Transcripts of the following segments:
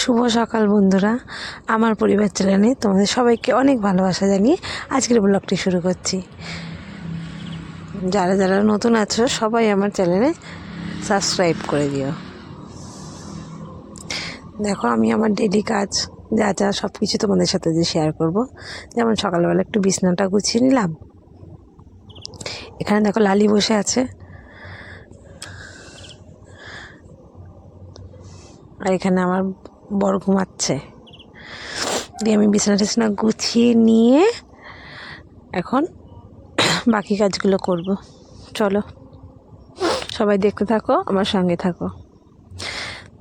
শুভ সকাল বন্ধুরা। আমার পরিবার চ্যানেলে তোমাদের সবাইকে অনেক ভালোবাসা জানিয়ে আজকের ব্লগটি শুরু করছি। যারা যারা নতুন আছো, সবাই আমার চ্যানেলে সাবস্ক্রাইব করে দিও। দেখো, আমি আমার ডেলি কাজ, যা যা সব কিছু তোমাদের সাথে যে শেয়ার করব, যেমন সকালবেলা একটু বিছনাটা গুছিয়ে নিলাম। এখানে দেখো, লালি বসে আছে। আর এখানে আমার বড় ঘুমাচ্ছে। দিয়ে আমি বিছানা টিছানা গুছিয়ে নিয়ে এখন বাকি কাজগুলো করব। চলো, সবাই দেখতে থাকো, আমার সঙ্গে থাকো।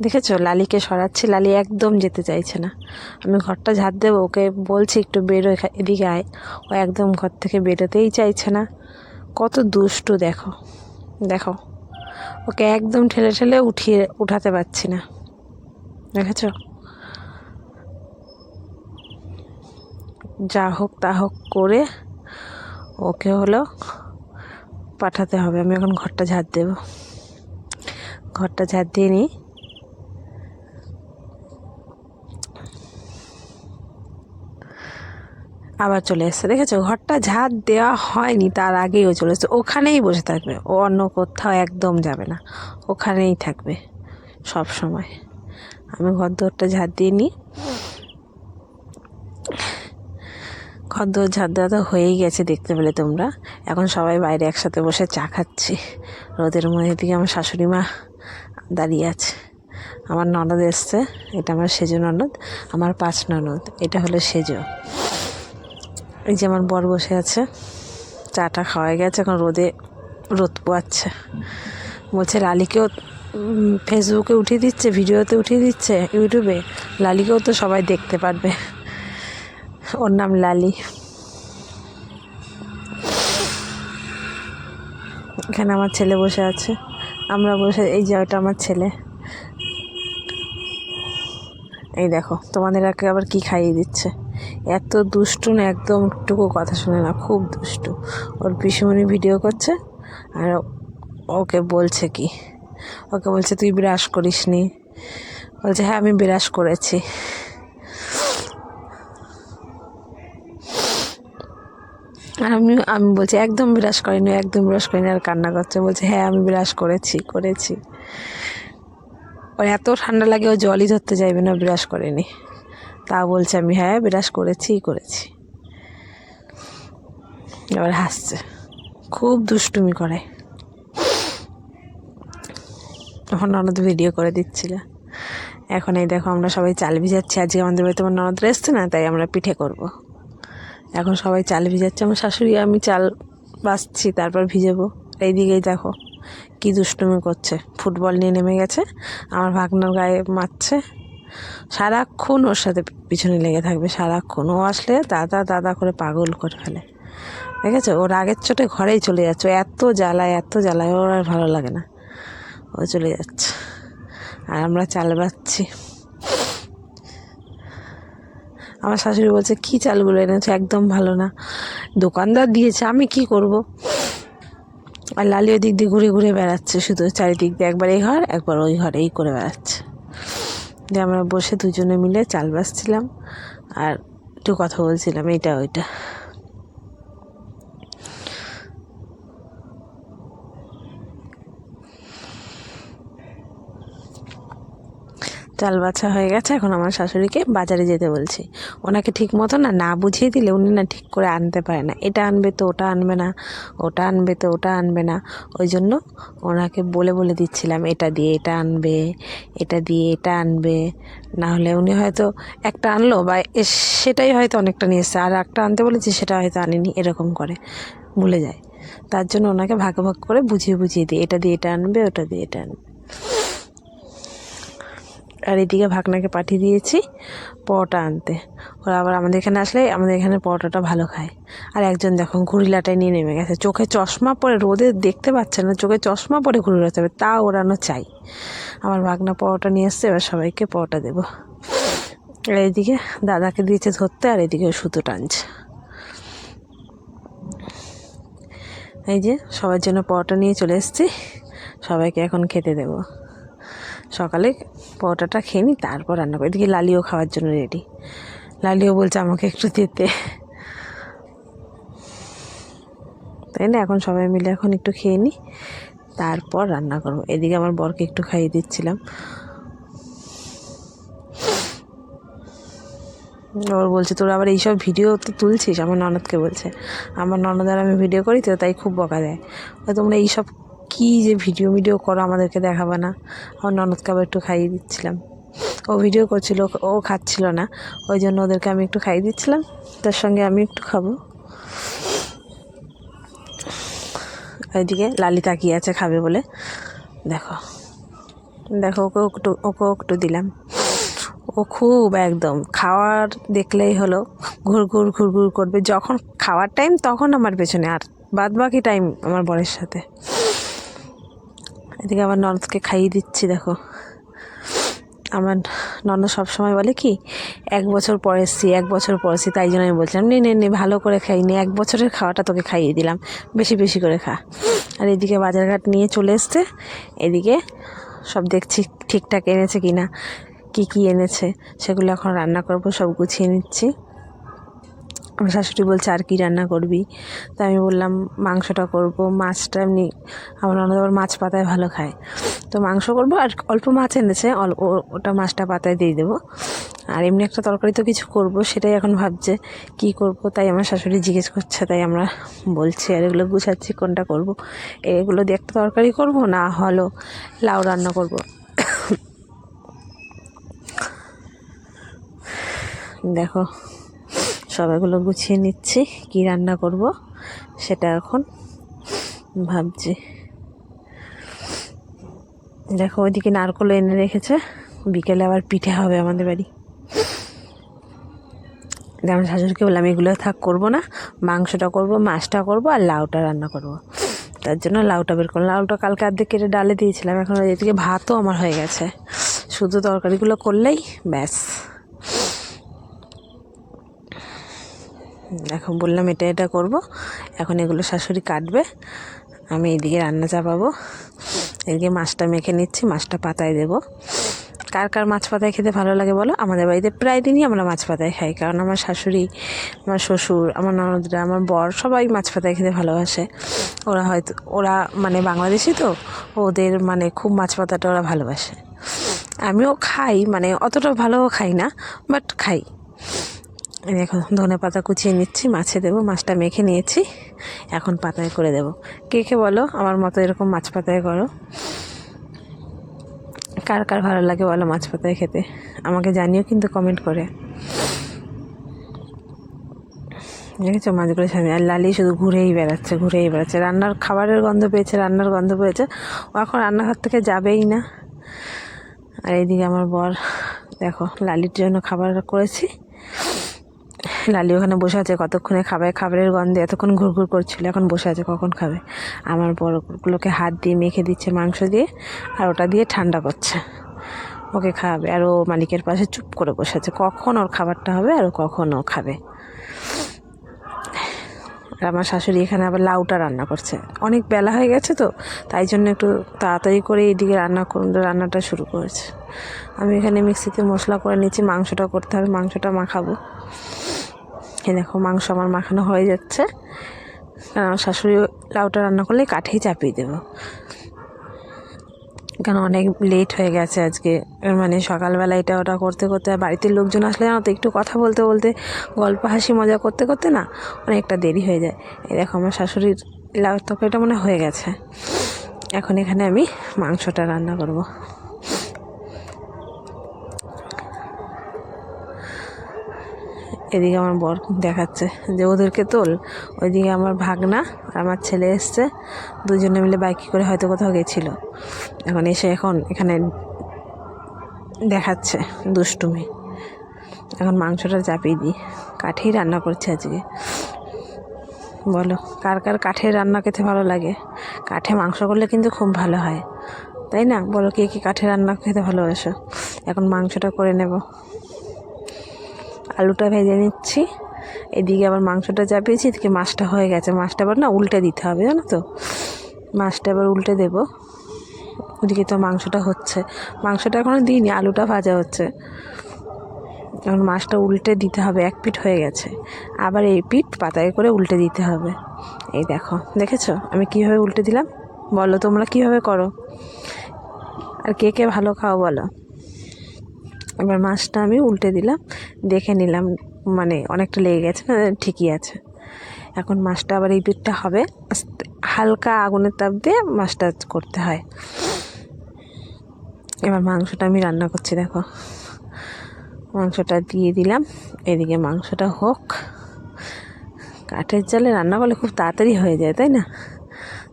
দেখেছ? লালিকে সরাচ্ছি, লালি একদম যেতে চাইছে না। আমি ঘরটা ঝাড় দেবো, ওকে বলছি একটু বেরো এদিকে আয়। ও একদম ঘর থেকে বেরোতেই চাইছে না। কত দুষ্টু দেখো। দেখো, ওকে একদম ঠেলে ঠেলে উঠিয়ে, উঠাতে পারছি না। দেখেছ? যা হোক তা হোক করে ওকে হলো পাঠাতে হবে। আমি এখন ঘরটা ঝাড় দেব। ঘরটা ঝাড় দিয়ে নিই। আবার চলে এসছে। দেখেছ? ঘরটা ঝাড় দেওয়া হয়নি, তার আগেই ও চলে এসছে। ওখানেই বসে থাকবে। ও অন্য কোথাও একদম যাবে না। ওখানেই থাকবে সব সময়। আমি ঘর দোরটা ঝাড় দিয়ে নিই। ঘর দোর ঝাড় দেওয়া তো হয়েই গেছে দেখতে পেলে তোমরা। এখন সবাই বাইরে একসাথে বসে চা খাচ্ছি। রোদের মধ্যে দিকে আমার শাশুড়ি মা দাঁড়িয়ে আছে। আমার ননদ এসছে, এটা আমার সেজো ননদ, আমার পাঁচ ননদ, এটা হলো সেজো। এই যে আমার বর বসে আছে, চাটা খাওয়া গেছে, এখন রোদে রোদ পোয়াচ্ছে। বলছে লালিকেও ফেসবুকে উঠিয়ে দিচ্ছে, ভিডিওতে উঠিয়ে দিচ্ছে ইউটিউবে লালিকেও তো সবাই দেখতে পারবে। ওর নাম লালি। এখানে আমার ছেলে বসে আছে। আমরা বসে, এই যে ওটা আমার ছেলে। এই দেখো, তোমাদের আগে আবার কি খাইয়ে দিচ্ছে? এত দুষ্টু না, একদম একটুকু কথা শুনে না খুব দুষ্টু। ওর পিসুমণি ভিডিও করছে, আর ওকে বলছে কি? ওকে বলছে, তুই বিরাস করিস নি বলছে হ্যাঁ আমি বিরাস করেছি। আর আমি আমি বলছি, একদম বিরাস করিনি, একদম বিরাস করিনি। আর কান্না করছে, বলছে হ্যাঁ আমি বিরাস করেছি করেছি। ওর এত ঠান্ডা লাগে, ও জলই ধরতে চাইবে না বিরাস করেনি। তা বলছে, আমি হ্যাঁ বিরাস করেছি করেছি। এবার হাসছে। খুব দুষ্টুমি করে। এখন ননদ ভিডিও করে দিচ্ছিল। এখন এই দেখো আমরা সবাই চাল ভিজাচ্ছি। আজকে আমাদের বাড়িতে আমার ননদ এসছে না, তাই আমরা পিঠে করব। এখন সবাই চাল ভিজাচ্ছে। আমার শাশুড়ি, আমি চাল বাঁচছি, তারপর ভিজাবো। এইদিকেই দেখো কি দুষ্টুমি করছে। ফুটবল নিয়ে নেমে গেছে। আমার ভাগনার গায়ে মারছে। সারাক্ষণ ওর সাথে পিছনে লেগে থাকবে। সারাক্ষণ। ও আসলে দাদা দাদা করে পাগল করে ফেলে। ঠিক আছে ওর আগের চোটে ঘরেই চলে যাচ্ছে। এত জ্বালায় এত জ্বালায়। ওর আর ভালো লাগে না। ও চলে যাচ্ছে। আর আমরা চাল বাচ্ছি আমার শাশুড়ি বলছে, কি চালগুলো এনেছো? একদম ভালো না। দোকানদার দিয়েছে, আমি কি করব? আর লালি ওই দিক দিয়ে ঘুরে ঘুরে বেড়াচ্ছে, শুধু চারিদিক দিয়ে একবার এই ঘর, একবার ওই ঘর, এই করে বেড়াচ্ছে। দিয়ে আমরা বসে দুজনে মিলে চাল বাছছিলাম আর একটু কথা বলছিলাম, এইটা, ওইটা। চাল বাছা হয়ে গেছে, এখন আমার শাশুড়িকে বাজারে যেতে বলছি। ওনাকে ঠিক মতো না না বুঝিয়ে দিলে উনি না ঠিক করে আনতে পারে না। এটা আনবে তো, ওটা আনবে না, ওটা আনবে তো, ওটা আনবে না। ওই জন্য ওনাকে বলে বলে দিচ্ছিলাম, এটা দিয়ে এটা আনবে, এটা দিয়ে এটা আনবে। না হলে উনি হয়তো একটা আনলো বা সেটাই হয়তো অনেকটা নিয়ে এসছে। আর একটা আনতে বলেছি, সেটা হয়তো আনেনি, এরকম করে ভুলে যায়। তার জন্য ওনাকে ভাগ ভাগ করে বুঝিয়ে বুঝিয়ে দিই, এটা দিয়ে এটা আনবে, ওটা দিয়ে এটা আনবে। আর এদিকে ভাগনাকে পাঠিয়ে দিয়েছি পরোটা আনতে। ওরা আবার আমাদের এখানে আসলে আমাদের এখানে পরোটাটা ভালো খায়। আর একজন দেখো ঘুড়িলাটায় নিয়ে নেমে গেছে। চোখে চশমা পরে, রোদে দেখতে পাচ্ছে না, চোখে চশমা পরে ঘুরে হবে তা ওরানো চাই আমার ভাগনা পরোটা নিয়ে এসছে, এবার সবাইকে পরোটা দেবো। আর এইদিকে দাদাকে দিয়েছে ধরতে, আর এদিকে সুতো টানছে। এই যে সবার জন্য পরোটা নিয়ে চলে এসেছি, সবাইকে এখন খেতে দেবো। সকালে পরোটাটা খেয়ে নিই, তারপর রান্না করি। এদিকে লালিও খাওয়ার জন্য রেডি লালিও বলছে আমাকে একটু দিতে। তাই না? এখন সবাই মিলে এখন একটু খেয়ে নিই, তারপর রান্না করব। এদিকে আমার বরকে একটু খাইয়ে দিচ্ছিলাম। ওর বলছে, তোর আবার এইসব ভিডিও তো তুলছিস? আমার ননদকে বলছে। আমার ননদের আমি ভিডিও করি তো, তাই খুব বকা দেয়। তোমরা এইসব কী যে ভিডিও ভিডিও করো, আমাদেরকে দেখাবে না। আমার ননদকে আবার একটু খাইয়ে দিচ্ছিলাম। ও ভিডিও করছিল, ও খাচ্ছিল না। ওই জন্য ওদেরকে আমি একটু খাইয়ে দিচ্ছিলাম। তার সঙ্গে আমি একটু খাব। ওইদিকে লালি তাকিয়ে আছে, খাবে বলে। দেখো। দেখো, ওকে একটু ওকে একটু দিলাম। ও খুব একদম খাওয়ার দেখলেই হলো ঘুর ঘুর ঘুর ঘুর করবে। যখন খাওয়ার টাইম তখন আমার পেছনে। আর বাদ বাকি টাইম আমার বরের সাথে। এদিকে আমার ননদকে খাইয়ে দিচ্ছি, দেখো। আমার ননদ সবসময় বলে কি, এক বছর পরে এক বছর পর এসছি। তাই জন্য আমি বলছিলাম, নে নে নে, ভালো করে খাই, নে, এক বছরের খাওয়াটা তোকে খাইয়ে দিলাম, বেশি বেশি করে খা। আর এদিকে বাজারঘাট নিয়ে চলে এসছে, এদিকে সব দেখছি ঠিকঠাক এনেছে কি না কী কী এনেছে, সেগুলো এখন রান্না করব, সব গুছিয়ে নিচ্ছি। আমার শাশুড়ি বলছে, আর কি রান্না করবি? তা আমি বললাম, মাংসটা করব। মাছটা এমনি আমার ননদ আবার মাছ পাতায় ভালো খায়। তো মাংস করব আর অল্প মাছ এনেছে অল্প ওটা মাছটা পাতায় দিয়ে দেবো। আর এমনি একটা তরকারি তো কিছু করব, সেটাই এখন ভাবছে, কি করব? তাই আমার শাশুড়ি জিজ্ঞেস করছে, তাই আমরা বলছি, আর এগুলো গুছাচ্ছি, কোনটা করব? এগুলো দিয়ে একটা তরকারি করব না হলো লাউ রান্না করব? দেখো সবাইগুলো গুছিয়ে নিচ্ছি। কি রান্না করব সেটা এখন ভাবছি। দেখো, ওইদিকে নারকল এনে রেখেছে। বিকেলে আবার পিঠে হবে আমাদের বাড়ি। আমার শাশুড়িকে বললাম, এগুলো থাক, করব না। মাংসটা করব, মাছটা করব আর লাউটা রান্না করব। তার জন্য লাউটা বের করলাম। লাউটা কালকে অর্ধেক কেটে ডালে দিয়েছিলাম। এখন এদিকে ভাতও আমার হয়ে গেছে। শুধু তরকারিগুলো করলেই ব্যাস। এখন বললাম এটা এটা করব। এখন এগুলো শাশুড়ি কাটবে। আমি এদিকে রান্না চাপাবো। এদিকে মাছটা মেখে নিচ্ছি, মাছটা পাতায় দেবো। কার কার মাছ পাতায় খেতে ভালো লাগে বলো? আমাদের বাড়িতে প্রায় দিনই আমরা মাছ পাতায় খাই। কারণ আমার শাশুড়ি, আমার শ্বশুর, আমার ননদরা, আমার বর সবাই মাছ পাতায় খেতে ভালোবাসে। ওরা হয়তো, ওরা মানে বাংলাদেশি তো, ওদের মানে খুব মাছ পাতাটা ওরা ভালোবাসে। আমিও খাই মানে অতটা ভালো খাই না, বাট খাই। এখন ধনে পাতা কুচিয়ে নিচ্ছি, মাছে দেবো, মাছটা মেখে নিয়েছি। এখন পাতায় করে দেবো। কে কে বলো? আমার মতো এরকম মাছ পাতায় করো। কার কার ভালো লাগে বলো মাছ পাতায় খেতে? আমাকে জানিও কিন্তু কমেন্ট করে। দেখেছ মাছগুলো সামনে? আর লালি শুধু ঘুরেই বেড়াচ্ছে ঘুরেই বেড়াচ্ছে। রান্নার খাবারের গন্ধ পেয়েছে, রান্নার গন্ধ পেয়েছে। ও এখন রান্নাঘর থেকে যাবেই না। আর এইদিকে আমার বর, দেখো, লালির জন্য খাবার করেছি। লালি ওখানে বসে আছে, কতক্ষণে খাবে? খাবারের গন্ধে এতক্ষণ ঘুরঘুর করছিল, এখন বসে আছে, কখন খাবে? আমার বড়গুলোকে হাত দিয়ে মেখে দিচ্ছে, মাংস দিয়ে, আর ওটা দিয়ে ঠান্ডা করছে। ওকে খাওয়াবে, আর ও মালিকের পাশে চুপ করে বসে আছে। কখন ওর খাবারটা হবে আর কখন ও খাবে? আর আমার শাশুড়ি এখানে আবার লাউটা রান্না করছে। অনেক বেলা হয়ে গেছে তো, তাই জন্য একটু তাড়াতাড়ি করে এইদিকে রান্না রান্নাটা শুরু করেছে। আমি এখানে মিক্সিতে মশলা করে নিচ্ছি, মাংসটা করতে হবে, মাংসটা মাখাবো। এই দেখো মাংস আমার মাখানো হয়ে যাচ্ছে। কারণ আমার শাশুড়ি লাউটা রান্না করলে কাঠেই চাপিয়ে দেবো। কেন অনেক লেট হয়ে গেছে আজকে। মানে সকালবেলা এটা ওটা করতে করতে বাড়িতে লোকজন আসলে জানো তো, একটু কথা বলতে বলতে, গল্প হাসি মজা করতে করতে না অনেকটা দেরি হয়ে যায়। এই দেখো আমার শাশুড়ির লাউ তরকারিটা মনে হয়ে গেছে। এখন এখানে আমি মাংসটা রান্না করব। এদিকে আমার বর দেখাচ্ছে যে ওদেরকে তোল, ওইদিকে আমার ভাগনা আর আমার ছেলে এসছে দুজনে মিলে বাইকে করে হয়তো কোথাও গেছিল। এখন এসে এখন এখানে দেখাচ্ছে দুষ্টুমি। এখন মাংসটা চাপিয়ে দিই। কাঠেই রান্না করছে আজকে। বলো, কার কার কাঠের রান্না খেতে ভালো লাগে? কাঠে মাংস করলে কিন্তু খুব ভালো হয়। তাই না? বলো, কে কী কাঠে রান্না খেতে ভালোবাসো? এখন মাংসটা করে নেব। আলুটা ভেজে নিচ্ছি। এদিকে আবার মাংসটা চাপিয়েছি, এদিকে মাছটা হয়ে গেছে। মাছটা আবার না উল্টে দিতে হবে, জানো তো? মাছটা আবার উল্টে দেবো। ওদিকে তো মাংসটা হচ্ছে। মাংসটা এখনও দিইনি, আলুটা ভাজা হচ্ছে। এখন মাছটা উল্টে দিতে হবে, এক পিঠ হয়ে গেছে। আবার এই পিঠ পাতায় করে উল্টে দিতে হবে। এই দেখো, দেখেছ? আমি কীভাবে উল্টে দিলাম? বলো তোমরা কীভাবে করো? আর কে কে ভালো খাও বলো। এবার মাছটা আমি উল্টে দিলাম, দেখে নিলাম মানে অনেকটা লেগে গেছে না, ঠিকই আছে। এখন মাছটা আবার এই পিঠটা হবে হালকা আগুনের তাপ দিয়ে মাছটা করতে হয়। এবার মাংসটা আমি রান্না করছি, দেখো। মাংসটা দিয়ে দিলাম, এদিকে মাংসটা হোক। কাঠের জালে রান্না করলে খুব তাড়াতাড়ি হয়ে যায়, তাই না?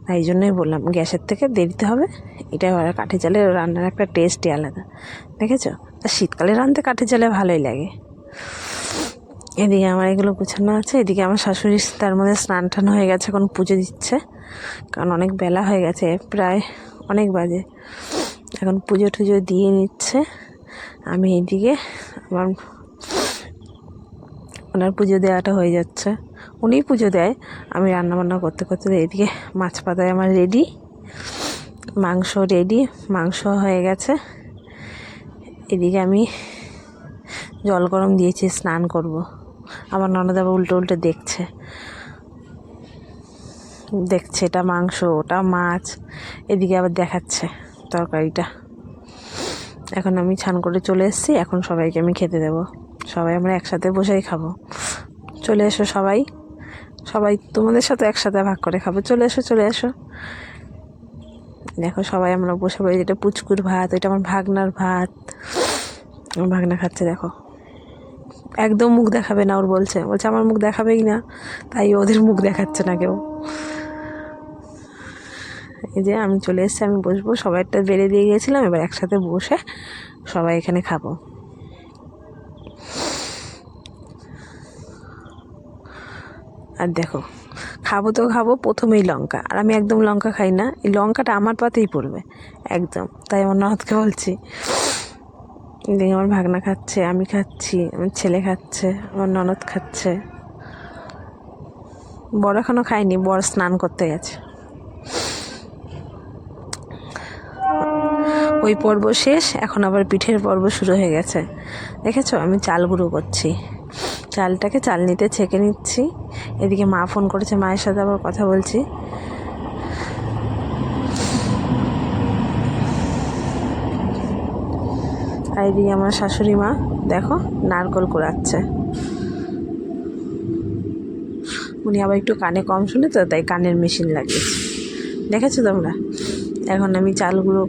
তাই জন্যই বললাম, গ্যাসের থেকে দেরিতে হবে। এটা কাঠের জালে রান্নার একটা টেস্টই আলাদা, দেখেছ? শীতকালে রাঁধতে কাঠের জালে ভালোই লাগে। এদিকে আমার এগুলো গুছানো আছে, এদিকে আমার শাশুড়ি তার মধ্যে স্নান টান হয়ে গেছে, এখন পুজো দিচ্ছে। কারণ অনেক বেলা হয়ে গেছে, প্রায় অনেক বাজে। এখন পুজো টুজো দিয়ে নিচ্ছে। আমি এইদিকে আমার ওনার পুজো দেওয়াটা হয়ে যাচ্ছে। উনি পুজো দেয়, আমি রান্নাবান্না করতে করতে এদিকে মাছ পাতায় আমার রেডি, মাংস রেডি, মাংস হয়ে গেছে। এদিকে আমি জল গরম দিয়েছি, স্নান করব। আমার ননদ আবার উল্টো উল্টো দেখছে। দেখছে এটা মাংস, ওটা মাছ, এদিকে আবার দেখাচ্ছে তরকারিটা। এখন আমি ছান করে চলে এসেছি, এখন সবাইকে আমি খেতে দেবো। সবাই আমরা একসাথে বসেই খাব। চলে এসো সবাই। সবাই তোমাদের সাথে একসাথে ভাগ করে খাব। চলে এসো চলে এসো। দেখো সবাই আমরা বসে বসে যেটা পুচকুর ভাত এটা আমার ভাগনার ভাত। আমার ভাগনা খাচ্ছে, দেখো। একদম মুখ দেখাবে না, ওর বলছে। বলছে, আমার মুখ দেখাবেই না। তাই ওদের মুখ দেখাচ্ছে না কেউ। এই যে আমি চলে এসেছি, আমি বসবো। সবাইটা বেড়ে দিয়ে গিয়েছিলাম, এবার একসাথে বসে সবাই এখানে খাব। আর দেখো খাব তো খাব, প্রথমেই লঙ্কা। আর আমি একদম লঙ্কা খাই না, এই লঙ্কাটা আমার পাতেই পড়বে, একদম। তাই আমার ননদকে বলছি, দেখি, আমার ভাগনা খাচ্ছে, আমি খাচ্ছি, আমার ছেলে খাচ্ছে, আমার ননদ খাচ্ছে। বড় এখনও খায়নি বড় স্নান করতে গেছে। ওই পর্ব শেষ, এখন আবার পিঠের পর্ব শুরু হয়ে গেছে। দেখেছ? আমি চাল গুঁড়ো করছি। চালটাকে চালনিতে ছেঁকে নিচ্ছি। এদিকে মা ফোন করেছে, মায়ের সাথে আবার কথা বলছি। আর এদিকে আমার শাশুড়ি মা, দেখো, নারকল কুড়াচ্ছে। উনি আবার একটু কানে কম শুনে তো তাই কানের মেশিন লাগিয়েছে। দেখেছ তোমরা? এখন আমি চালগুলো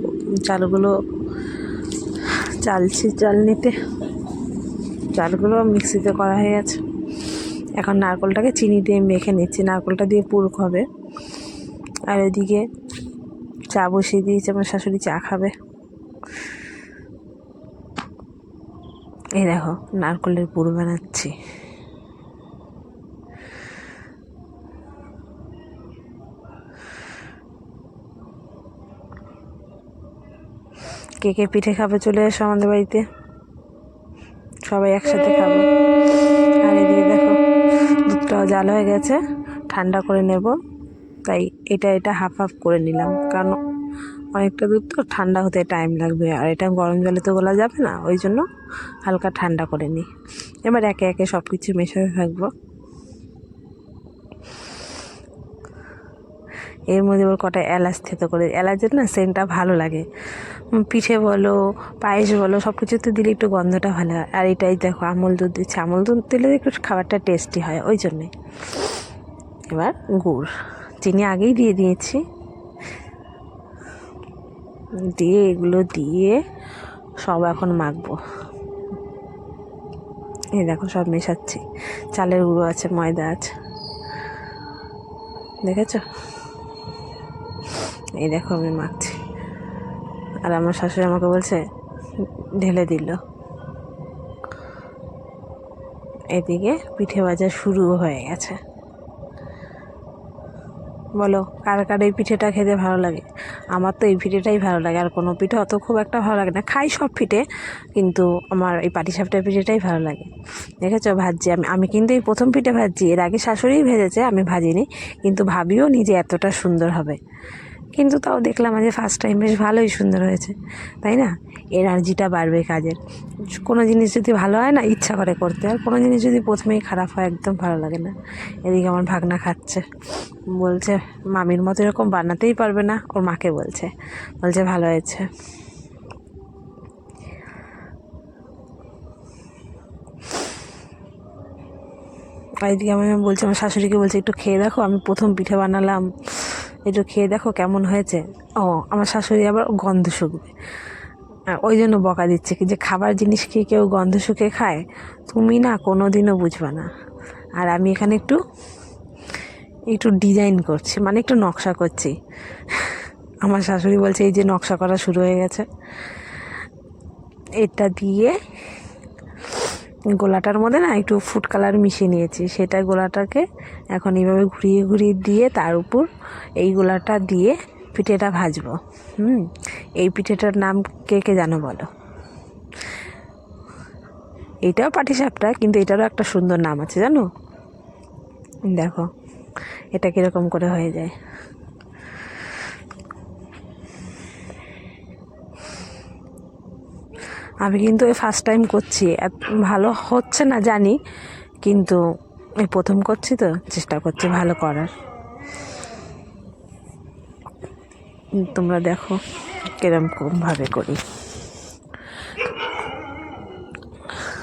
চালগুলো চালছি চালনিতে চালগুলো মিক্সিতে করা হয়ে গেছে। এখন নারকলটাকে চিনি দিয়ে মেখে নিচ্ছি। নারকলটা দিয়ে পুরক হবে। আর এদিকে চা বসিয়ে দিয়েছি। আমার শাশুড়ি চা খাবে। এই দেখো, নারকলের পুর বানাচ্ছি। কে কে পিঠে খাবে চলে এসো আমাদের বাড়িতে। সবাই একসাথে খাব। আর এদিকে দেখো, দুধটাও জাল হয়ে গেছে, ঠান্ডা করে নেব। তাই এটা এটা হাফ হাফ করে নিলাম, কারণ অনেকটা দুধ তো ঠান্ডা হতে টাইম লাগবে, আর এটা গরম জলে তো গলা যাবে না, ওই জন্য হালকা ঠান্ডা করে নিই। এবার একে একে সব কিছু মেশাতে থাকব এর মধ্যে ওর কটা এলাচ থেতো করে, এলাচের না সেন্টটা ভালো লাগে। পিঠে বলো, পায়েস বলো সব কিছুতে দিলে একটু গন্ধটা ভালো হয়। আর এটাই দেখো, আমল দুধ দিচ্ছে। আমল দুধ দিলে একটু খাবারটা টেস্টি হয়, ওই জন্যে। এবার গুড়। চিনি আগেই দিয়ে দিয়েছি। দিয়ে এগুলো দিয়ে সব এখন মাখবো। এই দেখো সব মেশাচ্ছি। চালের গুঁড়ো আছে, ময়দা আছে। দেখেছ? এই দেখো আমি মাখছি। আর আমার শাশুড়ি আমাকে বলছে, ঢেলে দিল। এদিকে পিঠে ভাজা শুরু হয়ে গেছে। বলো, কার কার এই পিঠেটা খেতে ভালো লাগে? আমার তো এই পিঠেটাই ভালো লাগে। আর কোনো পিঠে অত খুব একটা ভালো লাগে না। খাই সব পিঠে, কিন্তু আমার এই পাটিসাপটা পিঠেটাই ভালো লাগে। দেখেছ, ভাজছি আমি। আমি কিন্তু এই প্রথম পিঠে ভাজছি। এর আগে শাশুড়িই ভেজেছে, আমি ভাজিনি। কিন্তু ভাবিও নি যে এতটা সুন্দর হবে। কিন্তু তাও দেখলাম যে ফার্স্ট টাইম বেশ ভালোই সুন্দর হয়েছে, তাই না? এনার্জিটা বাড়বে কাজের। কোনো জিনিস যদি ভালো হয় না, ইচ্ছা করে করতে। আর কোনো জিনিস যদি প্রথমেই খারাপ হয়, একদম ভালো লাগে না। এদিকে আমার ভাগনা খাচ্ছে। বলছে, মামির মতো এরকম বানাতেই পারবে না। ওর মাকে বলছে। বলছে, ভালো হয়েছে। এদিকে আমি বলছি, আমার শাশুড়িকে বলছি, একটু খেয়ে দেখো, আমি প্রথম পিঠে বানালাম। একটু খেয়ে দেখো কেমন হয়েছে। ও, আমার শাশুড়ি আবার গন্ধ শুকবে। ওই জন্য বকা দিচ্ছে কি যে, খাবার জিনিস কি কেউ গন্ধ শুকে খায়? তুমি না কোনো দিনও বুঝবে না। আর আমি এখানে একটু একটু ডিজাইন করছি মানে একটু নকশা করছি। আমার শাশুড়ি বলছে, এই যে নকশা করা শুরু হয়ে গেছে। এটা দিয়ে গোলাটার মধ্যে না একটু ফুড কালার মিশিয়ে নিয়েছি। সেটা গোলাটাকে এখন এইভাবে ঘুরিয়ে ঘুরিয়ে দিয়ে তার উপর এই গোলাটা দিয়ে পিঠেটা ভাজবো। হুম? এই পিঠেটার নাম কে কে জানো বলো? এইটাও পাটিসাপটা, কিন্তু এটারও একটা সুন্দর নাম আছে জানো? দেখো, এটা কীরকম করে হয়ে যায়। আমি কিন্তু এই ফার্স্ট টাইম করছি। ভালো হচ্ছে না, জানি। কিন্তু এই প্রথম করছি তো, চেষ্টা করছি ভালো করার। তোমরা দেখো কিরকমভাবে করি।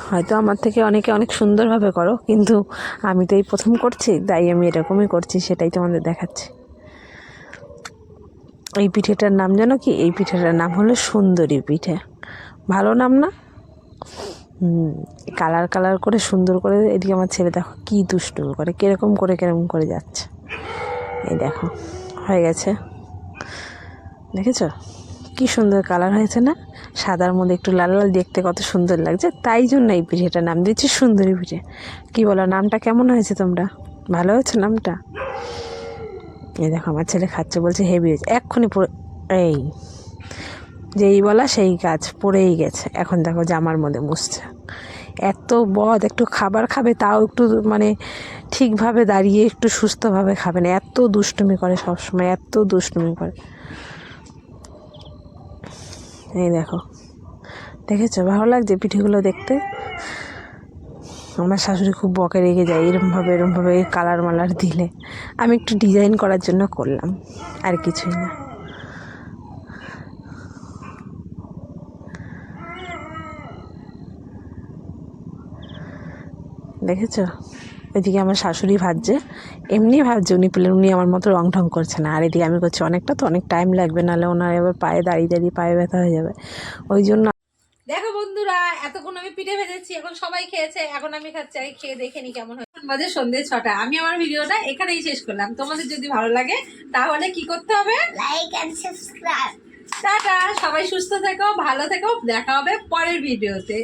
হয়তো আমার থেকে অনেকে অনেক সুন্দরভাবে করো, কিন্তু আমি তো এই প্রথম করছি, তাই আমি এরকমই করছি, সেটাই তোমাদের দেখাচ্ছি। এই পিঠেটার নাম জানো কি? এই পিঠেটার নাম হলো সুন্দরী পিঠে। ভালো নাম না? কালার কালার করে সুন্দর করে এদিকে আমার ছেলে দেখো কী দুষ্টু করে, কীরকম করে, কীরকম করে যাচ্ছে। এই দেখো, হয়ে গেছে। দেখেছ? কি সুন্দর কালার হয়েছে না? সাদার মধ্যে একটু লাল লাল দেখতে কত সুন্দর লাগছে, তাই জন্য এই পিঠেটার নাম দিচ্ছি সুন্দরী পিঠে। কী বলো, নামটা কেমন হয়েছে তোমরা? ভালো হয়েছে নামটা? এই দেখো, আমার ছেলে খাচ্ছে, বলছে হেভি হয়েছে। এক্ষুনি পুরো এই। যেই বলা সেই কাজ পড়েই গেছে। এখন দেখো জামার মধ্যে মুছছে। এত বদ, একটু খাবার খাবে, তাও একটু মানে ঠিকভাবে দাঁড়িয়ে একটু সুস্থভাবে খাবে না। এত দুষ্টুমি করে সবসময়, এত দুষ্টুমি করে। এই দেখো। দেখেছ? ভালো লাগছে পিঠেগুলো দেখতে? আমার শাশুড়ি খুব বকে রেগে যায় এরমভাবে এরমভাবে কালার মালার দিলে। আমি একটু ডিজাইন করার জন্য করলাম, আর কিছুই না। দেখেছ? এদিকে আমার শাশুড়ি ভাজছে। এমনি ভাবছে উনি পেলেন উনি আমার মতো রং ঢং করছে না। আর এদিকে আমি করছি অনেকটা তো অনেক টাইম লাগবে নাহলে ওনার এবার পায়ে দাঁড়িয়ে দাঁড়িয়ে পায়ে ব্যথা হয়ে যাবে। ওই জন্য দেখো বন্ধুরা এতক্ষণ আমি পিঠে ভেজেছি এখন সবাই খেয়েছে এখন আমি খাচ্ছি আমি খেয়ে দেখে নি কেমন হয়। এখন বাজে সন্ধ্যে ছটা আমি আমার ভিডিওটা এখানেই শেষ করলাম। তোমাদের যদি ভালো লাগে তাহলে কি করতে হবে? লাইক এন্ড সাবস্ক্রাইব টাটা সবাই সুস্থ থেকো ভালো থেকো দেখা হবে পরের ভিডিওতে।